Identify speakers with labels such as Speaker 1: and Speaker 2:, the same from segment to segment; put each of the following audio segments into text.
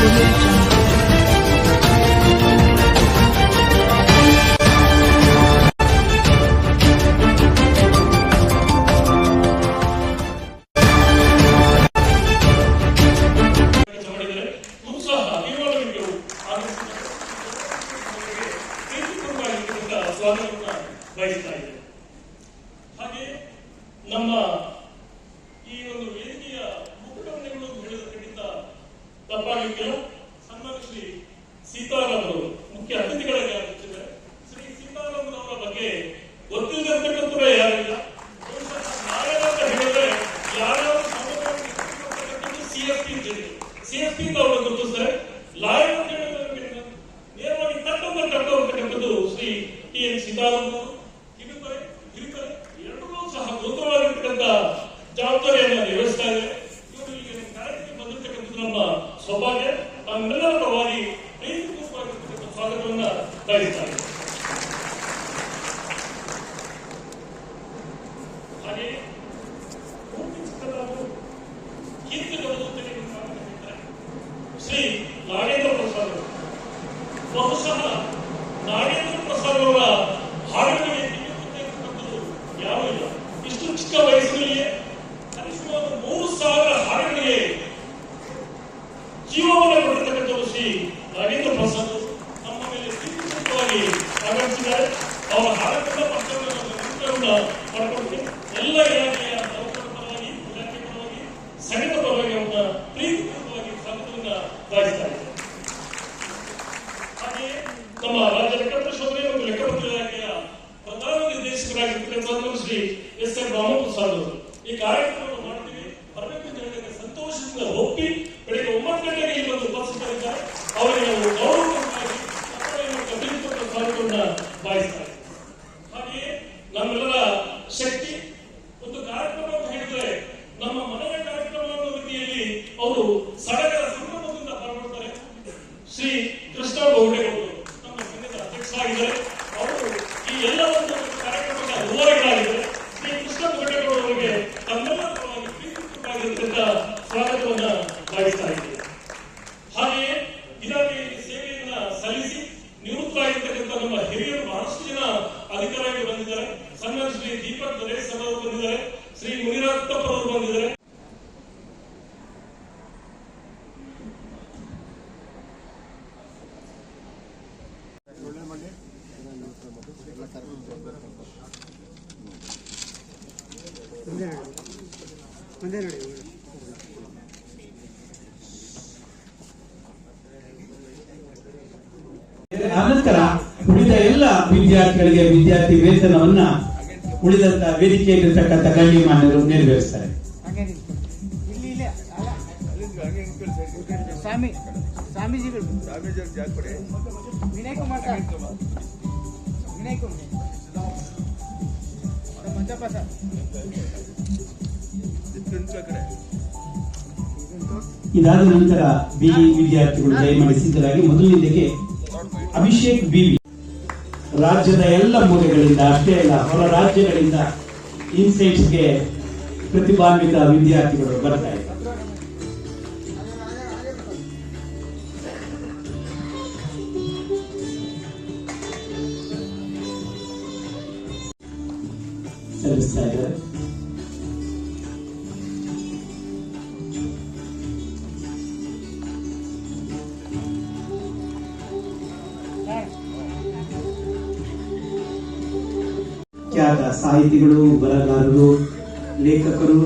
Speaker 1: Thank you. ತಪ್ಪಾಗಲಿಕ್ಕಿಲ್ಲ ಸನ್ಮಾನ ಶ್ರೀ ಸೀತಾರಾಮ್ ಅವರು ಮುಖ್ಯ ಅತಿಥಿಗಳಾಗಿ ಆಗಮಿಸಿದ್ದಾರೆ ಶ್ರೀ ಸೀತಾರಾಮ್ ಅವರ ಬಗ್ಗೆ ಗೊತ್ತಿಲ್ಲದಿರ್ತಕ್ಕಂಥವರೇ ಯಾರಿಲ್ಲ. ಬಹುಶಃ ನಾರಾಯಣ ಪಿ ಹೇಳಿದ್ರೆ ಯಾರ್ಯಾರು ಸಿಎಫ್ಪಿ ಸಿಎಫ್ಪಿ ಅವರು ಗುರುತಿಸ್ತಾರೆ. ಲಾಯರ್ ಅಂತ ಹೇಳಿದ್ರೆ ನೇರವಾಗಿ ಶ್ರೀ ಟಿ ಎನ್ ಸೀತಾರಾಮ್ ಸಹ ಗೋತ್ರವಾಗಿರ್ತಕ್ಕಂಥ ಜವಾಬ್ದಾರಿಯನ್ನು ನಿರ್ವಹಿಸ್ತಾ ಇದೆ ಇವರು ಈಗ ನಮ್ಮ ಕಾರ್ಯಕ್ಕೆ ಬಂದಿರತಕ್ಕಂಥದ್ದು ನಮ್ಮ ಸೌಭಾಗ್ಯ ತಮ್ಮೆಲ್ಲರ ಪರವಾಗಿ ಪ್ರೀತಿಪೂರ್ವವಾಗಿರ್ತಕ್ಕಂಥ ಸ್ವಾಗತವನ್ನ ಬಯಸ್ತಾ ಇದೆ ಹಾಗೆ ಪೂರ್ತಿ ಚಿಕ್ಕದಾದ ಕೀರ್ತಿಗಳು ಶ್ರೀ ನಾಗೇಂದ್ರ ಪ್ರಸಾದ್ ಅವರು. ಬಹುಶಃ ನಾಗೇಂದ್ರ ಪ್ರಸಾದ್ ಅವರ ಹಾಡುಗಳಿಗೆ ತಿಳಿಯುತ್ತಿರ್ತಕ್ಕಂಥದ್ದು ಯಾರೂ ಇಲ್ಲ ಇಷ್ಟು ಚಿಕ್ಕ ವಯಸ್ಸಿನಲ್ಲಿಯೇ ಕನಿಷ್ಠವಾದ ಮೂರು ಸಾವಿರ ಹಾಡುಗಳಿಗೆ ಜೀವವನ್ನು ಕೊಟ್ಟಿರ್ತಕ್ಕಂಥದ್ದು ಶ್ರೀ ನಾಗೇಂದ್ರ ಪ್ರಸಾದ್ ಅವರು. ನಮ್ಮ ಮೇಲೆ ಪ್ರೀತಿಪೂರ್ವಕವಾಗಿ ಆಗಮಿಸಿದ್ದಾರೆ ಅವರ ಹಾಡಗಳ ಪತ್ರವನ್ನು ಪಡ್ಕೊಳ್ತೀನಿ ಎಲ್ಲ ಇಲಾಖೆಯ ನೌಕರರ ಪರವಾಗಿ ಇಲಾಖೆ ಪರವಾಗಿ ಸಂಘದ ಪರವಾಗಿ ಅವರ ಪ್ರೀತಿಪೂರ್ವಕವಾಗಿ ಸ್ವಾಗತವನ್ನ ಬಯಸ್ತಾ ಇದ್ದಾರೆ ಹಾಗೆಯೇ ನಮ್ಮ ರಾಜ್ಯ ಲೆಕ್ಕಪರಿಶೋಧನೆ ಮತ್ತು ಲೆಕ್ಕಪತ್ರ ಇಲಾಖೆಯ ಪ್ರಧಾನ ನಿರ್ದೇಶಕರಾಗಿರ್ತಕ್ಕಂಥ ಶ್ರೀ ಎಸ್ ಎನ್ ರಾಮಪ್ರಸಾದ್ ಅವರು ಈ ಕಾರ್ಯಕ್ರಮವನ್ನು ಮಾಡ್ತೀವಿ ಬರಬೇಕು ಅಂತ ಹೇಳಿದಾಗ ಸಂತೋಷದಿಂದ ಒಪ್ಪಿ ಬೆಳಿಗ್ಗೆ ಒಂಬತ್ತು ಗಂಟೆಗೆ ಇಲ್ಲಿ ಬಂದು ಉಪಸ್ಥಿತರಿದ್ದಾರೆ ಅವರಿಗೆ ನಾವು ಗೌರವವಾಗಿ ಚಪ್ಪಾಳೆಯನ್ನು ಕಟ್ಟಿರ್ತಕ್ಕಂಥ ಸ್ವಾಗತವನ್ನ ಬಯಸ್ತಾ ಇದ್ದೀವಿ ಹಾಗೆಯೇ ನಮ್ಮೆಲ್ಲರ ಶಕ್ತಿ ಒಂದು ಕಾರ್ಯಕ್ರಮ ಅಂತ ಹೇಳಿದ್ರೆ ನಮ್ಮ ಮನೆಯ ಕಾರ್ಯಕ್ರಮ ಅನ್ನೋ ರೀತಿಯಲ್ಲಿ ಅವರು ಸಡಗರ ಸಂಭ್ರಮದಿಂದ ಪಾಲ್ಗೊಳ್ತಾರೆ ಶ್ರೀ ಕೃಷ್ಣ ಅವರು, ನಮ್ಮ ಸಂಘದ ಅಧ್ಯಕ್ಷರಾಗಿದ್ದಾರೆ. ಅವರು ಈ ಎಲ್ಲ ಒಂದು ಕಾರ್ಯಕ್ರಮದ ರೂವಾರಿಗಳಾಗಿದ್ದಾರೆ ಶ್ರೀ ಕೃಷ್ಣ ಬಹುಡೇಗೌಡ ಅವರಿಗೆ ತಮ್ಮೆಲ್ಲರ ಪರವಾಗಿ ಪ್ರೀತಿಪೂರ್ವವಾಗಿರ್ತಕ್ಕಂಥ ಸ್ವಾಗತವನ್ನ ಬಯಸ್ತಾ ಇದ್ದೀವಿ ಹಾಗೆಯೇ ಇಲಾಖೆಯಲ್ಲಿ ಸೇವೆಯನ್ನ ಸಲ್ಲಿಸಿ ನಿವೃತ್ತರಾಗಿರ್ತಕ್ಕಂಥ ನಮ್ಮ ಹಿರಿಯರು ಬಹಳಷ್ಟು ಜನ ಅಧಿಕಾರಿಗಳು ಬಂದಿದ್ದಾರೆ. ಸಣ್ಣ ಶ್ರೀ ದೀಪಕ್ ದರೇಶ್ ಅವರು ಬಂದಿದ್ದಾರೆ. ಶ್ರೀ ಮುನಿರತ್ನಪ್ಪ ಅವರು ಬಂದಿದ್ದಾರೆ
Speaker 2: ಮುಂದೆ ನೋಡಿ
Speaker 3: ಅನಂತರ ಉಳಿದ ಎಲ್ಲ ವಿದ್ಯಾರ್ಥಿಗಳಿಗೆ ವಿದ್ಯಾರ್ಥಿ ವೇತನವನ್ನ ಉಳಿದಂತ ವೇದಿಕೆಯಲ್ಲಿರ್ತಕ್ಕಂಥ ನೆರವೇರಿಸ್ತಾರೆ.
Speaker 2: Sir, Manjappa sir.
Speaker 3: ಇದಾದ ನಂತರ ಬಿಇ ವಿದ್ಯಾರ್ಥಿಗಳು ಜಯಮಾಡಿ ಸಿದ್ಧರಾಗಿ ಮೊದಲನೇದಿಗೆ ಅಭಿಷೇಕ್ ಬಿವಿ ರಾಜ್ಯದ ಎಲ್ಲ ಮೂಲೆಗಳಿಂದ ಅಷ್ಟೇ ಅಲ್ಲ ಹೊರ ರಾಜ್ಯಗಳಿಂದ ಇನ್ಸೈಟ್ಸ್ಗೆ ಪ್ರತಿಭಾನ್ವಿತ ವಿದ್ಯಾರ್ಥಿಗಳು ಬರ್ತಾ ಇದ್ದಾರೆ. ಖ್ಯಾತ ಸಾಹಿತಿಗಳು ಬರಹಗಾರರು ಲೇಖಕರು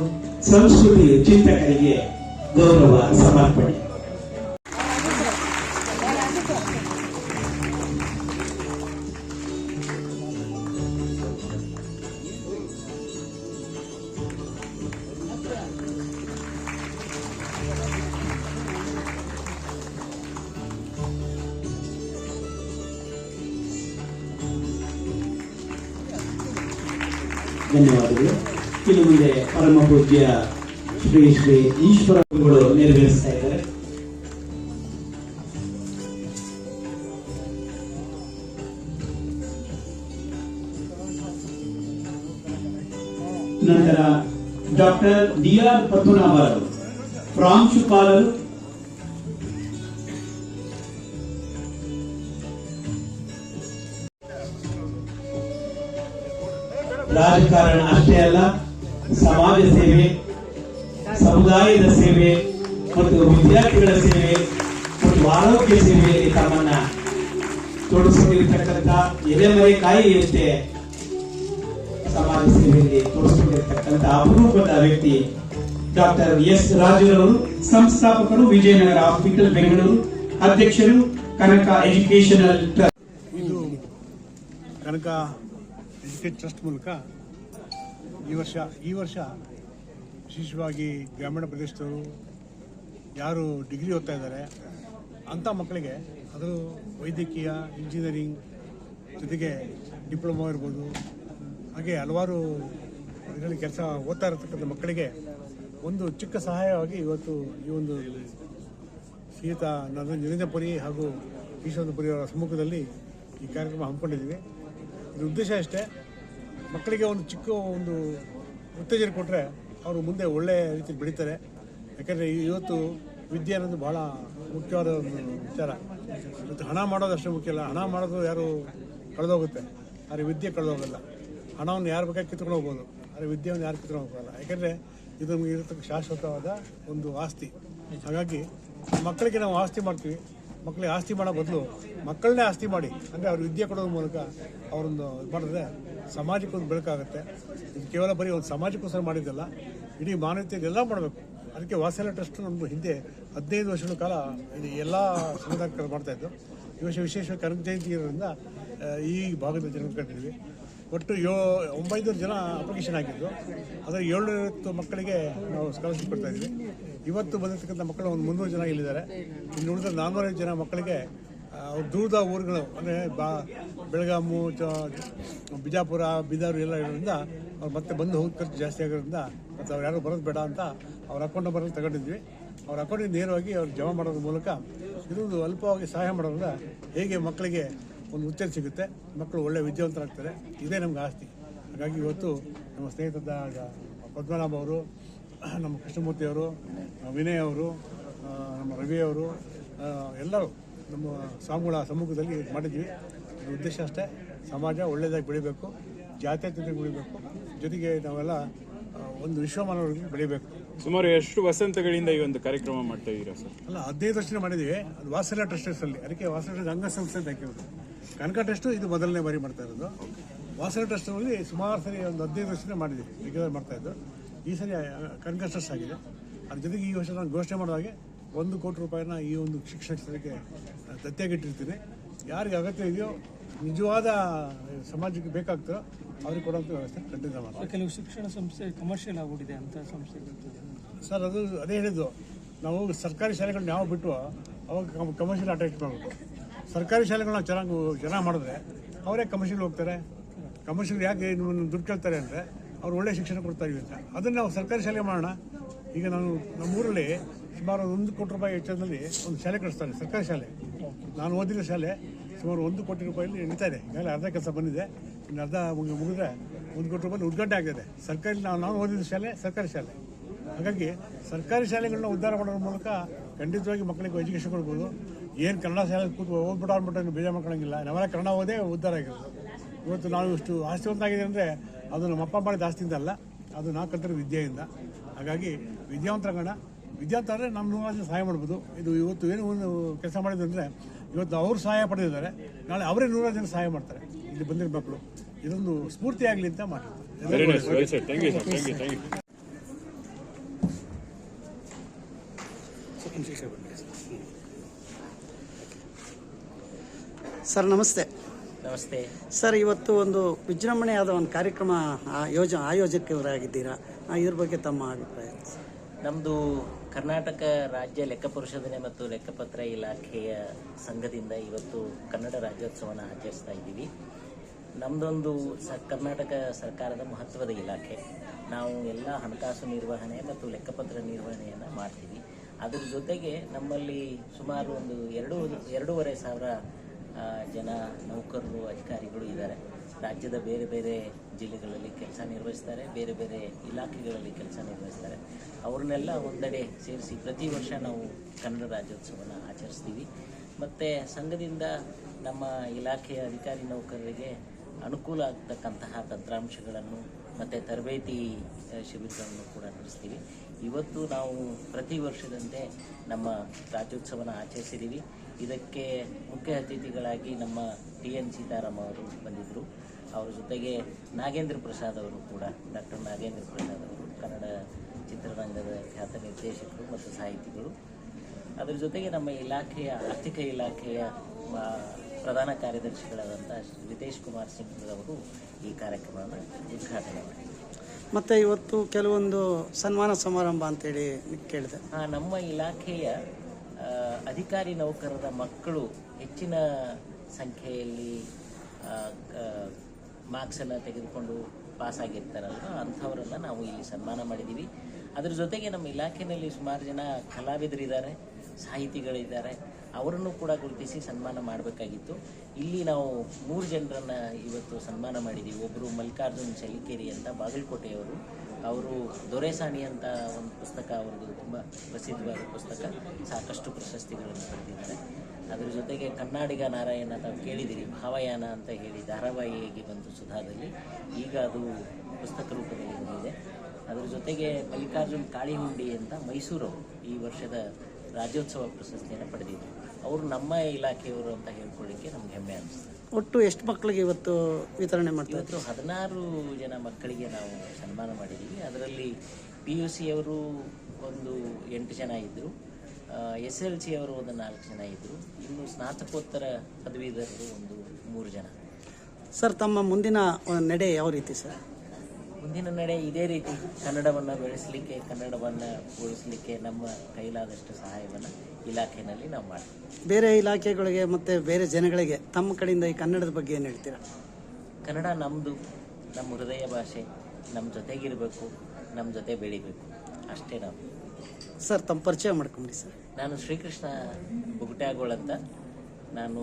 Speaker 3: ಸಂಸ್ಕೃತಿ ಚಿಂತಕರಿಗೆ ಗೌರವ ಸಮರ್ಪಣೆ. ಧನ್ಯವಾದಗಳು. ಇನ್ನು ಮುಂದೆ ಪರಮ ಪೂಜ್ಯ ಶ್ರೀ ಶ್ರೀ ಈಶ್ವರಗಳು ನೆರವೇರಿಸ್ತಾ ಇದ್ದಾರೆ. ನಂತರ ಡಾಕ್ಟರ್ ಡಿ ಆರ್ ಪದ್ಮನಾಭ ಅವರು, ಪ್ರಾಂಶುಪಾಲರು ರಾಜಕಾರಣ ಅಷ್ಟೇ ಅಲ್ಲ, ಸಮಾಜ ಸೇವೆ, ಸಮುದಾಯದ ಸೇವೆ, ಮತ್ತು ವಿದ್ಯಾರ್ಥಿಗಳ ಸೇವೆ, ಮತ್ತು ಆರೋಗ್ಯ ಸೇವೆಯಲ್ಲಿ ತಮ್ಮನ್ನ ತೊಡಗಿಸಿಕೊಂಡಿರ್ತಕ್ಕಂಥ ಎಲೆಮರೆ ಕಾಯಿಯಂತೆ ಸಮಾಜ ಸೇವೆಯಲ್ಲಿ ತೊಡಗಿಸಿಕೊಂಡಿರ್ತಕ್ಕಂಥ ಅಪರೂಪದ ವ್ಯಕ್ತಿ ಡಾಕ್ಟರ್ ಎಸ್ ರಾಜುರವರು, ಸಂಸ್ಥಾಪಕರು, ವಿಜಯನಗರ ಹಾಸ್ಪಿಟಲ್, ಬೆಂಗಳೂರು, ಅಧ್ಯಕ್ಷರು, ಕನಕ ಎಜುಕೇಶನಲ್ ಟ್ರಸ್ಟ್
Speaker 4: ಇದು ಕನಕ ಎಜುಕೇಟ್ ಟ್ರಸ್ಟ್ ಮೂಲಕ ಈ ವರ್ಷ ಈ ವರ್ಷ ವಿಶೇಷವಾಗಿ ಗ್ರಾಮೀಣ ಪ್ರದೇಶದವರು ಯಾರು ಡಿಗ್ರಿ ಓದ್ತಾ ಇದ್ದಾರೆ, ಅಂಥ ಮಕ್ಕಳಿಗೆ ಅದು ವೈದ್ಯಕೀಯ ಇಂಜಿನಿಯರಿಂಗ್ ಜೊತೆಗೆ ಡಿಪ್ಲೊಮಾ ಇರ್ಬೋದು. ಹಾಗೆ ಹಲವಾರು ಇದರಲ್ಲಿ ಕೆಲಸ ಓದ್ತಾ ಇರತಕ್ಕಂಥ ಮಕ್ಕಳಿಗೆ ಒಂದು ಚಿಕ್ಕ ಸಹಾಯವಾಗಿ ಇವತ್ತು ಈ ಒಂದು ಶ್ರೀಯುತ ನರೇಂದ್ರಪುರಿ ಹಾಗೂ ಈಶ್ವರಪುರಿ ಅವರ ಸಮ್ಮುಖದಲ್ಲಿ ಈ ಕಾರ್ಯಕ್ರಮ ಹಮ್ಮಿಕೊಂಡಿದ್ದೀವಿ. ಇದ್ರ ಉದ್ದೇಶ ಅಷ್ಟೇ ಮಕ್ಕಳಿಗೆ ಒಂದು ಚಿಕ್ಕ ಒಂದು ಉತ್ತೇಜನ ಕೊಟ್ಟರೆ ಅವರು ಮುಂದೆ ಒಳ್ಳೆಯ ರೀತಿಯಲ್ಲಿ ಬೆಳೀತಾರೆ. ಯಾಕಂದರೆ ಇವತ್ತು ವಿದ್ಯೆ ಅನ್ನೋದು ಭಾಳ ಮುಖ್ಯವಾದ ಒಂದು ವಿಚಾರ. ಮತ್ತು ಹಣ ಮಾಡೋದು ಅಷ್ಟೇ ಮುಖ್ಯ ಅಲ್ಲ, ಹಣ ಮಾಡೋದು ಯಾರು ಕಳೆದೋಗುತ್ತೆ. ಆದರೆ ವಿದ್ಯೆ ಕಳೆದೋಗಲ್ಲ. ಹಣವನ್ನು ಯಾರು ಬೇಕಾಗಿ ಕಿತ್ಕೊಂಡು ಹೋಗ್ಬೋದು? ಆದರೆ ವಿದ್ಯೆಯನ್ನು ಯಾರು ಕಿತ್ಕೊಂಡು ಹೋಗಲ್ಲ ಯಾಕಂದರೆ ಇದು ನಮಗೆ ಇರತಕ್ಕ ಶಾಶ್ವತವಾದ ಒಂದು ಆಸ್ತಿ. ಹಾಗಾಗಿ ಮಕ್ಕಳಿಗೆ ನಾವು ಆಸ್ತಿ ಮಾಡ್ತೀವಿ. ಮಕ್ಕಳಿಗೆ ಆಸ್ತಿ ಮಾಡೋ ಬದಲು ಮಕ್ಕಳನ್ನೇ ಆಸ್ತಿ ಮಾಡಿ. ಅಂದರೆ ಅವ್ರು ವಿದ್ಯೆ ಕೊಡೋದ್ರ ಮೂಲಕ ಅವರೊಂದು ಮಾಡಿದ್ರೆ ಸಮಾಜಕ್ಕೆ ಒಂದು ಬೆಳಕಾಗುತ್ತೆ. ಇದು ಕೇವಲ ಬರೀ ಒಂದು ಸಮಾಜಕ್ಕೋಸ್ಕರ ಮಾಡಿದ್ದಲ್ಲ, ಇಡೀ ಮಾನವೀಯತೆಗೆ ಎಲ್ಲ ಮಾಡಬೇಕು. ಅದಕ್ಕೆ ವಾಸಲ ಟ್ರಸ್ಟ್ ನಮ್ಮದು ಹಿಂದೆ ಹದಿನೈದು ವರ್ಷಗಳ ಕಾಲ ಇದು ಎಲ್ಲ ಸಮುದಾಯಕ್ಕೆ ಮಾಡ್ತಾ ಇದ್ದರು ಈ ವರ್ಷ ವಿಶೇಷವಾಗಿ ಕನಕ ಜಯಂತಿ ಇರೋದ್ರಿಂದ ಈ ಭಾಗದ ಜನ ಕಂಡಿದ್ವಿ ಒಟ್ಟು ಯೋ, ಒಂಬೈನೂರು ಜನ ಅಪ್ಲಿಕೇಶನ್ ಆಗಿದ್ದು ಅದರ ಏಳ್ನೂರೈವತ್ತು ಮಕ್ಕಳಿಗೆ ನಾವು ಸ್ಕಾಲರ್ಶಿಪ್ ಕೊಡ್ತಾ ಇದ್ವಿ ಇವತ್ತು ಬಂದಿರತಕ್ಕಂಥ ಮಕ್ಕಳು ಒಂದು ಮುನ್ನೂರು ಜನ ಇಲ್ಲಿದ್ದಾರೆ. ಇನ್ನು ಉಳಿದ ನಾನ್ನೂರೈವತ್ತು ಜನ ಮಕ್ಕಳಿಗೆ ದೂರದ ಊರುಗಳು, ಅಂದರೆ ಬಾ, ಬೆಳಗಾಮು, ಚ- ಬಿಜಾಪುರ, ಬೀದರ್ ಎಲ್ಲ ಇರೋದ್ರಿಂದ ಅವ್ರು ಮತ್ತೆ ಬಂದು ಹೋಗಿ ಖರ್ಚು ಜಾಸ್ತಿ ಆಗಿರೋದ್ರಿಂದ ಮತ್ತು ಅವ್ರು ಯಾರು ಬರೋದು ಬೇಡ ಅಂತ ಅವ್ರ ಅಕೌಂಟ್ ನಂಬರಲ್ಲಿ ತಗೊಂಡಿದ್ವಿ. ಅವ್ರ ಅಕೌಂಟಿಗೆ ನೇರವಾಗಿ ಅವ್ರು ಜಮಾ ಮಾಡೋದ್ರ ಮೂಲಕ ಇದೊಂದು ಅಲ್ಪವಾಗಿ ಸಹಾಯ ಮಾಡೋದ್ರಿಂದ ಹೇಗೆ ಮಕ್ಕಳಿಗೆ ಒಂದು ಉತ್ತೇಜ ಸಿಗುತ್ತೆ ಮಕ್ಕಳು ಒಳ್ಳೆ ವಿದ್ಯಾವಂತರಾಗ್ತಾರೆ, ಇದೇ ನಮ್ಗೆ ಆಸ್ತಿ. ಹಾಗಾಗಿ ಇವತ್ತು ನಮ್ಮ ಸ್ನೇಹಿತರಾದ ಪದ್ಮನಾಭ ಅವರು, ನಮ್ಮ ಕೃಷ್ಣಮೂರ್ತಿ ಅವರು, ವಿನಯ್ ಅವರು ನಮ್ಮ ರವಿ ಅವರು ಎಲ್ಲರೂ ನಮ್ಮ ಸ್ವಾಮಿಗಳ ಸಮ್ಮುಖದಲ್ಲಿ ಮಾಡಿದ್ವಿ. ಉದ್ದೇಶ ಅಷ್ಟೇ. ಸಮಾಜ ಒಳ್ಳೆಯದಾಗಿ ಬೆಳಿಬೇಕು. ಜಾತ್ಯತೀತವಾಗಿ ಬೆಳಿಬೇಕು ಜೊತೆಗೆ ನಾವೆಲ್ಲ ಒಂದು ವಿಶ್ವಮಾನವರಿಗೆ ಬೆಳಿಬೇಕು.
Speaker 5: ಸುಮಾರು ಎಷ್ಟು ವಸಂತಗಳಿಂದ ಈ ಒಂದು ಕಾರ್ಯಕ್ರಮ ಮಾಡ್ತಾ ಇದ್ದೀರಾ ಸರ್?
Speaker 4: ಅಲ್ಲ ಹದಿನೈದು ವರ್ಷ ಮಾಡಿದ್ದೀವಿ. ಅದು ವಾಸಲ ಟ್ರಸ್ಟಲ್ಲಿ ಅಲ್ಲಿ ಅದಕ್ಕೆ ವಾಸಲ ಅಂಗಸಂಸ್ಥೆ ಅಂತ ಹಾಕಿರೋದು. ಕನಕ ಟ್ರಸ್ಟು ಇದು ಮೊದಲನೇ ಬಾರಿ ಮಾಡ್ತಾ ಇರೋದು. ವಾಸಲ ಟ್ರಸ್ಟ್ ಅಲ್ಲಿ ಸುಮಾರು ಸರಿ ಒಂದು ಹದಿನೈದು ವರ್ಷನೇ ಮಾಡಿದ್ದೀವಿ. ರೆಗ್ಯುಲರ್ ಮಾಡ್ತಾ ಇದ್ದು. ಈ ಸರಿ ಕನಕ ಟ್ರಸ್ಟ್ ಆಗಿದೆ. ಅದ್ರ ಜೊತೆಗೆ ಈ ವರ್ಷ ನಾನು ಘೋಷಣೆ ಮಾಡೋ ಹಾಗೆ ಒಂದು ಕೋಟಿ ರೂಪಾಯಿನ ಈ ಒಂದು ಶಿಕ್ಷಣ ಕ್ಷೇತ್ರಕ್ಕೆ ದತ್ತಿಯಾಗಿಟ್ಟಿರ್ತೀನಿ. ಯಾರಿಗೆ ಅಗತ್ಯ ಇದೆಯೋ ನಿಜವಾದ ಸಮಾಜಕ್ಕೆ ಬೇಕಾಗ್ತದೋ ಅವ್ರಿಗೆ ಕೊಡುವಂಥ ವ್ಯವಸ್ಥೆ ಖಂಡಿತ ಮಾಡ್ತೀನಿ.
Speaker 6: ಕೆಲವು ಶಿಕ್ಷಣ ಸಂಸ್ಥೆ ಕಮರ್ಷಿಯಲ್ ಆಗ್ಬಿಟ್ಟಿದೆ ಅಂತ ಸಂಸ್ಥೆ
Speaker 4: ಸರ್ ಅದು ಅದೇ ಹೇಳಿದ್ದು. ನಾವು ಸರ್ಕಾರಿ ಶಾಲೆಗಳನ್ನ ಯಾವ ಬಿಟ್ಟು ಅವಾಗ ಕಮರ್ಷಿಯಲ್ ಅಟ್ಯಾಚ್ ಮಾಡಬೇಕು ಸರ್ಕಾರಿ ಶಾಲೆಗಳನ್ನ ಚೆನ್ನಾಗಿ ಚೆನ್ನಾಗಿ ಮಾಡಿದ್ರೆ ಅವರೇ ಕಮರ್ಷಿಯಲ್ ಹೋಗ್ತಾರೆ. ಕಮರ್ಷಿಯಲ್ ಯಾಕೆ ನಿಮ್ಮನ್ನು ದುಡ್ಡು ಕೇಳ್ತಾರೆ ಅಂದರೆ ಅವ್ರು ಒಳ್ಳೆ ಶಿಕ್ಷಣ ಕೊಡ್ತಾ ಇದ್ದೀವಿ ಅಂತ. ಅದನ್ನು ನಾವು ಸರ್ಕಾರಿ ಶಾಲೆ ಮಾಡೋಣ. ಈಗ ನಾನು ನಮ್ಮೂರಲ್ಲಿ ಸುಮಾರು ಒಂದು ಕೋಟಿ ರೂಪಾಯಿ ವೆಚ್ಚದಲ್ಲಿ ಒಂದು ಶಾಲೆ ಕಳಿಸ್ತಾರೆ, ಸರ್ಕಾರಿ ಶಾಲೆ. ನಾನು ಓದಿರೋ ಶಾಲೆ ಸುಮಾರು ಒಂದು ಕೋಟಿ ರೂಪಾಯಲ್ಲಿ ನಡೀತಾ ಇದೆ. ಈಗಾಗಲೇ ಅರ್ಧ ಕೆಲಸ ಬಂದಿದೆ. ಇನ್ನು ಅರ್ಧ ಮುಗಿ, ಮುಗಿದ್ರೆ ಒಂದು ಕೋಟಿ ರೂಪಾಯಿ ಉದ್ಘಾಟನೆ ಆಗಿದೆ ಸರ್ಕಾರಿ ನಾವು ನಾನು ಓದಿದ ಶಾಲೆ ಸರ್ಕಾರಿ ಶಾಲೆ. ಹಾಗಾಗಿ ಸರ್ಕಾರಿ ಶಾಲೆಗಳನ್ನ ಉದ್ಧಾರ ಮಾಡೋದ್ರ ಮೂಲಕ ಖಂಡಿತವಾಗಿ ಮಕ್ಕಳಿಗೆ ಎಜುಕೇಷನ್ ಕೊಡ್ಬೋದು. ಏನು ಕನ್ನಡ ಶಾಲೆ ಕೂತು ಓದ್ಬಿಟ್ಟು ಅಂದ್ಬಿಟ್ಟು ಬೇಜಾರು ಮಾಡ್ಕೊಳಂಗಿಲ್ಲ. ನಾವೆಲ್ಲ ಕನ್ನಡ ಓದೇ ಉದ್ಧಾರ ಆಗಿರೋದು. ಇವತ್ತು ನಾವು ಇಷ್ಟು ಆಸ್ತಿವಂತ ಆಗಿದೆ ಅಂದರೆ ಅದು ನಮ್ಮ ಅಪ್ಪ ಮಾಡಿದ ಆಸ್ತಿಯಿಂದ ಅಲ್ಲ. ಅದು ನಾವು ಕಲ್ತಿರೋ ವಿದ್ಯೆಯಿಂದ. ಹಾಗಾಗಿ ವಿದ್ಯಾವಂತರಾಗೋಣ ವಿದ್ಯಾವಂತ ಆದರೆ ನಮ್ಮ ನೂರಾರು ಜನ ಸಹಾಯ ಮಾಡ್ಬೋದು. ಇದು ಇವತ್ತು ಏನು ಒಂದು ಕೆಲಸ ಮಾಡಿದ್ರು ಅಂದರೆ ಇವತ್ತು ಅವರು ಸಹಾಯ ಪಡೆದಿದ್ದಾರೆ. ನಾಳೆ ಅವರೇ ನೂರಾರು ಜನ ಸಹಾಯ ಮಾಡ್ತಾರೆ. ಇಲ್ಲಿ ಬಂದಿರೋ ಮಕ್ಕಳು. ಇದೊಂದು ಸ್ಫೂರ್ತಿ ಆಗಲಿ ಅಂತ ಮಾಡ್ತಾರೆ
Speaker 5: ಸರ್
Speaker 7: ನಮಸ್ತೆ.
Speaker 8: ನಮಸ್ತೆ.
Speaker 7: ಸರ್ ಇವತ್ತು ಒಂದು ವಿಜೃಂಭಣೆಯಾದ ಒಂದು ಕಾರ್ಯಕ್ರಮ ಆ- ಯೋಜನೆ ಆಯೋಜಕರಾಗಿದ್ದೀರಾ? ಆ, ಇದ್ರ ಬಗ್ಗೆ ತಮ್ಮ ಅಭಿಪ್ರಾಯ.
Speaker 8: ನಮ್ಮದು ಕರ್ನಾಟಕ ರಾಜ್ಯ ಲೆಕ್ಕ ಪರಿಶೋಧನೆ ಮತ್ತು ಲೆಕ್ಕಪತ್ರ ಇಲಾಖೆಯ ಸಂಘದಿಂದ ಇವತ್ತು ಕನ್ನಡ ರಾಜ್ಯೋತ್ಸವವನ್ನು ಆಚರಿಸ್ತಾ ಇದ್ದೀವಿ. ನಮ್ಮದೊಂದು ಸ, ಕರ್ನಾಟಕ ಸರ್ಕಾರದ ಮಹತ್ವದ ಇಲಾಖೆ. ನಾವು ಎಲ್ಲ ಹಣಕಾಸು ನಿರ್ವಹಣೆ ಮತ್ತು ಲೆಕ್ಕಪತ್ರ ನಿರ್ವಹಣೆಯನ್ನು ಮಾಡ್ತೀವಿ. ಅದರ ಜೊತೆಗೆ ನಮ್ಮಲ್ಲಿ ಸುಮಾರು ಒಂದು ಎರಡು, ಎರಡೂವರೆ ಸಾವಿರ ಜನ ನೌಕರರು, ಅಧಿಕಾರಿಗಳು ಇದ್ದಾರೆ. ರಾಜ್ಯದ ಬೇರೆ ಬೇರೆ ಜಿಲ್ಲೆಗಳಲ್ಲಿ ಕೆಲಸ ನಿರ್ವಹಿಸ್ತಾರೆ, ಬೇರೆ ಬೇರೆ ಇಲಾಖೆಗಳಲ್ಲಿ ಕೆಲಸ ನಿರ್ವಹಿಸ್ತಾರೆ. ಅವ್ರನ್ನೆಲ್ಲ ಒಂದೆಡೆ ಸೇರಿಸಿ ಪ್ರತಿ ವರ್ಷ ನಾವು ಕನ್ನಡ ರಾಜ್ಯೋತ್ಸವನ ಆಚರಿಸ್ತೀವಿ. ಮತ್ತು ಸಂಘದಿಂದ ನಮ್ಮ ಇಲಾಖೆಯ ಅಧಿಕಾರಿ ನೌಕರರಿಗೆ ಅನುಕೂಲ ಆಗ್ತಕ್ಕಂತಹ ತಂತ್ರಾಂಶಗಳನ್ನು ಮತ್ತು ತರಬೇತಿ ಶಿಬಿರಗಳನ್ನು ಕೂಡ ನಡೆಸ್ತೀವಿ. ಇವತ್ತು ನಾವು ಪ್ರತಿ ವರ್ಷದಂತೆ ನಮ್ಮ ರಾಜ್ಯೋತ್ಸವನ ಆಚರಿಸಿದ್ದೀವಿ. ಇದಕ್ಕೆ ಮುಖ್ಯ ಅತಿಥಿಗಳಾಗಿ ನಮ್ಮ ಟಿ ಎನ್ ಸೀತಾರಾಮ ಅವರು ಬಂದಿದ್ದರು. ಅವರ ಜೊತೆಗೆ ನಾಗೇಂದ್ರ ಪ್ರಸಾದ್ ಅವರು ಕೂಡ ಡಾಕ್ಟರ್ ನಾಗೇಂದ್ರ ಪ್ರಸಾದ್ ಅವರು ಕನ್ನಡ ಚಿತ್ರರಂಗದ ಖ್ಯಾತ ನಿರ್ದೇಶಕರು ಮತ್ತು ಸಾಹಿತಿಗಳು. ಅದರ ಜೊತೆಗೆ ನಮ್ಮ ಇಲಾಖೆಯ ಆರ್ಥಿಕ ಇಲಾಖೆಯ ಪ್ರಧಾನ ಕಾರ್ಯದರ್ಶಿಗಳಾದಂಥ ರಿತೇಶ್ ಕುಮಾರ್ ಸಿಂಗ್ ಅವರು ಈ ಕಾರ್ಯಕ್ರಮವನ್ನು ಉದ್ಘಾಟನೆ ಮಾಡಿದರು.
Speaker 7: ಮತ್ತು ಇವತ್ತು ಕೆಲವೊಂದು ಸನ್ಮಾನ ಸಮಾರಂಭ ಅಂತೇಳಿ ಕೇಳಿದೆ.
Speaker 8: ಆ, ನಮ್ಮ ಇಲಾಖೆಯ ಅಧಿಕಾರಿ ನೌಕರರ ಮಕ್ಕಳು ಹೆಚ್ಚಿನ ಸಂಖ್ಯೆಯಲ್ಲಿ ಮಾರ್ಕ್ಸನ್ನು ತೆಗೆದುಕೊಂಡು ಪಾಸ್ ಆಗಿರ್ತಾರಲ್ವ? ಅಂಥವರೆಲ್ಲ ನಾವು ಇಲ್ಲಿ ಸನ್ಮಾನ ಮಾಡಿದ್ದೀವಿ ಅದ್ರ ಜೊತೆಗೆ ನಮ್ಮ ಇಲಾಖೆಯಲ್ಲಿ ಸುಮಾರು ಜನ ಕಲಾವಿದರಿದ್ದಾರೆ, ಸಾಹಿತಿಗಳಿದ್ದಾರೆ. ಅವರನ್ನು ಕೂಡ ಗುರುತಿಸಿ ಸನ್ಮಾನ ಮಾಡಬೇಕಾಗಿತ್ತು. ಇಲ್ಲಿ ನಾವು ಮೂರು ಜನರನ್ನು ಇವತ್ತು ಸನ್ಮಾನ ಮಾಡಿದ್ದೀವಿ ಒಬ್ಬರು ಮಲ್ಲಿಕಾರ್ಜುನ್ ಚಲಿಕೇರಿ ಅಂತ ಬಾಗಲಕೋಟೆಯವರು, ಅವರು ದೊರೆಸಾಣಿ ಅಂತ ಒಂದು ಪುಸ್ತಕ, ಅವ್ರದ್ದು ತುಂಬ ಪ್ರಸಿದ್ಧವಾದ ಪುಸ್ತಕ, ಸಾಕಷ್ಟು ಪ್ರಶಸ್ತಿಗಳನ್ನು ಪಡೆದಿದ್ದಾರೆ. ಅದರ ಜೊತೆಗೆ ಕನ್ನಡಿಗ ನಾರಾಯಣ ತಾವು ಕೇಳಿದಿರಿ ಭಾವಯಾನ ಅಂತ ಹೇಳಿ ಧಾರಾವಾಹಿಯಾಗಿ ಬಂತು ಸುಧಾದಲ್ಲಿ. ಈಗ ಅದು ಪುಸ್ತಕ ರೂಪದಲ್ಲಿ ಬಂದಿದೆ. ಅದರ ಜೊತೆಗೆ ಮಲ್ಲಿಕಾರ್ಜುನ್ ಕಾಳಿಹುಂಡಿ ಅಂತ ಮೈಸೂರು ಈ ವರ್ಷದ ರಾಜ್ಯೋತ್ಸವ ಪ್ರಶಸ್ತಿಯನ್ನು ಪಡೆದಿದ್ರು. ಅವರು ನಮ್ಮ ಇಲಾಖೆಯವರು ಅಂತ ಹೇಳ್ಕೊಳ್ಳಿಕ್ಕೆ ನಮ್ಗೆ ಹೆಮ್ಮೆ ಅನಿಸ್ತದೆ
Speaker 7: ಒಟ್ಟು ಎಷ್ಟು ಮಕ್ಕಳಿಗೆ ಇವತ್ತು ವಿತರಣೆ ಮಾಡ್ತೀವಿ
Speaker 8: ಇವತ್ತು ಹದಿನಾರು ಜನ ಮಕ್ಕಳಿಗೆ ನಾವು ಸನ್ಮಾನ ಮಾಡಿದ್ದೀವಿ ಅದರಲ್ಲಿ ಪಿ ಯು ಸಿಯವರು ಒಂದು ಎಂಟು ಜನ ಇದ್ದರು ಎಸ್ ಎಲ್ ಸಿ ಅವರು ಒಂದು ನಾಲ್ಕು ಜನ ಇದ್ದರು ಇನ್ನು ಸ್ನಾತಕೋತ್ತರ ಪದವೀಧರರು ಒಂದು ಮೂರು ಜನ.
Speaker 7: ಸರ್ ತಮ್ಮ ಮುಂದಿನ ನಡೆ ಯಾವ ರೀತಿ ಸರ್?
Speaker 8: ಮುಂದಿನ ನಡೆ ಇದೇ ರೀತಿ ಕನ್ನಡವನ್ನು ಬೆಳೆಸಲಿಕ್ಕೆ ಕನ್ನಡವನ್ನು ಉಳಿಸಲಿಕ್ಕೆ ನಮ್ಮ ಕೈಲಾದಷ್ಟು ಸಹಾಯವನ್ನು ಇಲಾಖೆಯಲ್ಲಿ ನಾವು ಮಾಡ್ತೀವಿ.
Speaker 7: ಬೇರೆ ಇಲಾಖೆಗಳಿಗೆ ಮತ್ತು ಬೇರೆ ಜನಗಳಿಗೆ ತಮ್ಮ ಕಡೆಯಿಂದ ಈ ಕನ್ನಡದ ಬಗ್ಗೆ ಏನು ಹೇಳ್ತೀರಾ?
Speaker 8: ಕನ್ನಡ ನಮ್ಮದು ನಮ್ಮ ಹೃದಯ ಭಾಷೆ ನಮ್ಮ ಜೊತೆಗಿರಬೇಕು ನಮ್ಮ ಜೊತೆ ಬೆಳಿಬೇಕು. ಅಷ್ಟೇ ನಾವು.
Speaker 7: ಸರ್ ತಮ್ಮ ಪರಿಚಯ ಮಾಡ್ಕೊಂಬಿಡಿ ಸರ್.
Speaker 8: ನಾನು ಶ್ರೀಕೃಷ್ಣ ಬುಗುಟ್ಯಾಗೋಳ್ ಅಂತ ನಾನು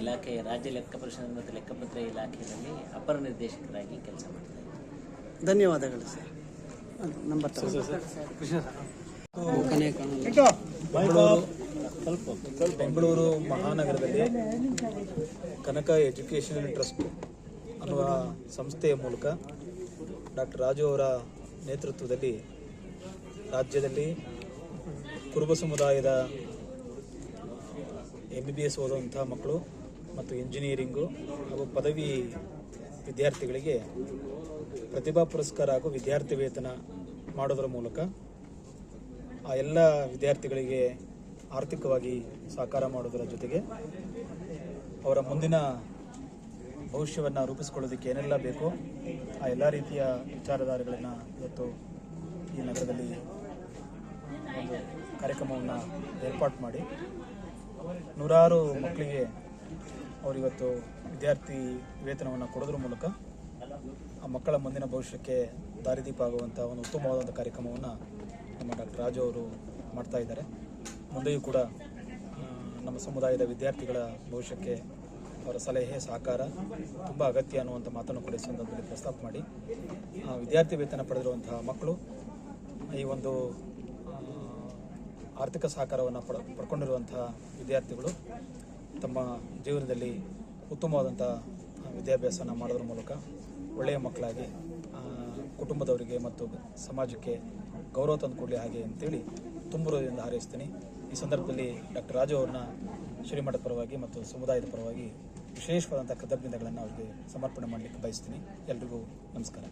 Speaker 8: ಇಲಾಖೆ ರಾಜ್ಯ ಲೆಕ್ಕ ಪರಿಶೋಧನೆ ಮತ್ತು ಲೆಕ್ಕಪತ್ರ ಇಲಾಖೆಯಲ್ಲಿ ಅಪರ ನಿರ್ದೇಶಕರಾಗಿ ಕೆಲಸ ಮಾಡ್ತಾ ಇದ್ದೀನಿ.
Speaker 7: ಧನ್ಯವಾದಗಳು ಸರ್. ನಂಬರ್
Speaker 9: ಬೆಂಗಳೂರು ಬೆಂಗಳೂರು ಮಹಾನಗರದಲ್ಲಿ ಕನಕ ಎಜುಕೇಷನಲ್ ಟ್ರಸ್ಟ್ ಅನ್ನುವ ಸಂಸ್ಥೆಯ ಮೂಲಕ ಡಾಕ್ಟರ್ ರಾಜು ಅವರ ನೇತೃತ್ವದಲ್ಲಿ ರಾಜ್ಯದಲ್ಲಿ ಕುರುಬ ಸಮುದಾಯದ ಎಂ ಬಿ ಬಿ ಎಸ್ ಓದುವಂಥ ಮಕ್ಕಳು ಮತ್ತು ಇಂಜಿನಿಯರಿಂಗು ಹಾಗೂ ಪದವಿ ವಿದ್ಯಾರ್ಥಿಗಳಿಗೆ ಪ್ರತಿಭಾ ಪುರಸ್ಕಾರ ಹಾಗೂ ವಿದ್ಯಾರ್ಥಿ ವೇತನ ಮಾಡೋದರ ಮೂಲಕ ಆ ಎಲ್ಲ ವಿದ್ಯಾರ್ಥಿಗಳಿಗೆ ಆರ್ಥಿಕವಾಗಿ ಸಹಕಾರ ಮಾಡೋದರ ಜೊತೆಗೆ ಅವರ ಮುಂದಿನ ಭವಿಷ್ಯವನ್ನು ರೂಪಿಸಿಕೊಳ್ಳೋದಕ್ಕೆ ಏನೆಲ್ಲ ಬೇಕೋ ಆ ಎಲ್ಲ ರೀತಿಯ ವಿಚಾರಧಾರೆಗಳನ್ನು ಇವತ್ತು ಈ ನಗರದಲ್ಲಿ ಒಂದು ಕಾರ್ಯಕ್ರಮವನ್ನು ಏರ್ಪಾಟ್ ಮಾಡಿ ನೂರಾರು ಮಕ್ಕಳಿಗೆ ಅವರಿವತ್ತು ವಿದ್ಯಾರ್ಥಿ ವೇತನವನ್ನು ಕೊಡೋದ್ರ ಮೂಲಕ ಆ ಮಕ್ಕಳ ಮುಂದಿನ ಭವಿಷ್ಯಕ್ಕೆ ದಾರಿದೀಪ ಆಗುವಂಥ ಒಂದು ಉತ್ತಮವಾದಂಥ ಕಾರ್ಯಕ್ರಮವನ್ನು ನಮ್ಮ ಡಾಕ್ಟರ್ ರಾಜು ಅವರು ಮಾಡ್ತಾ ಇದ್ದಾರೆ. ಮುಂದೆಯೂ ಕೂಡ ನಮ್ಮ ಸಮುದಾಯದ ವಿದ್ಯಾರ್ಥಿಗಳ ಭವಿಷ್ಯಕ್ಕೆ ಅವರ ಸಲಹೆ, ಸಹಕಾರ ತುಂಬ ಅಗತ್ಯ ಅನ್ನುವಂಥ ಮಾತನ್ನು ಕೂಡ ಸಂದರ್ಭದಲ್ಲಿ ಪ್ರಸ್ತಾಪ ಮಾಡಿ. ವಿದ್ಯಾರ್ಥಿ ವೇತನ ಪಡೆದಿರುವಂತಹ ಮಕ್ಕಳು ಈ ಒಂದು ಆರ್ಥಿಕ ಸಹಕಾರವನ್ನು ಪಡ, ಪಡ್ಕೊಂಡಿರುವಂತಹ ವಿದ್ಯಾರ್ಥಿಗಳು ತಮ್ಮ ಜೀವನದಲ್ಲಿ ಉತ್ತಮವಾದಂಥ ವಿದ್ಯಾಭ್ಯಾಸನ ಮಾಡೋದ್ರ ಮೂಲಕ ಒಳ್ಳೆಯ ಮಕ್ಕಳಾಗಿ ಕುಟುಂಬದವರಿಗೆ ಮತ್ತು ಸಮಾಜಕ್ಕೆ ಗೌರವ ತಂದುಕೊಡಲಿ ಹಾಗೆ ಅಂತೇಳಿ ತುಂಬುವುದರಿಂದ ಹಾರೈಸ್ತೀನಿ. ಈ ಸಂದರ್ಭದಲ್ಲಿ ಡಾಕ್ಟರ್ ರಾಜು ಅವ್ರನ್ನ ಶ್ರೀಮಠದ ಪರವಾಗಿ ಮತ್ತು ಸಮುದಾಯದ ಪರವಾಗಿ ವಿಶೇಷವಾದಂಥ ಕೃತಜ್ಞತೆಗಳನ್ನು ಅವರಿಗೆ ಸಮರ್ಪಣೆ ಮಾಡಲಿಕ್ಕೆ ಬಯಸ್ತೀನಿ. ಎಲ್ರಿಗೂ ನಮಸ್ಕಾರ.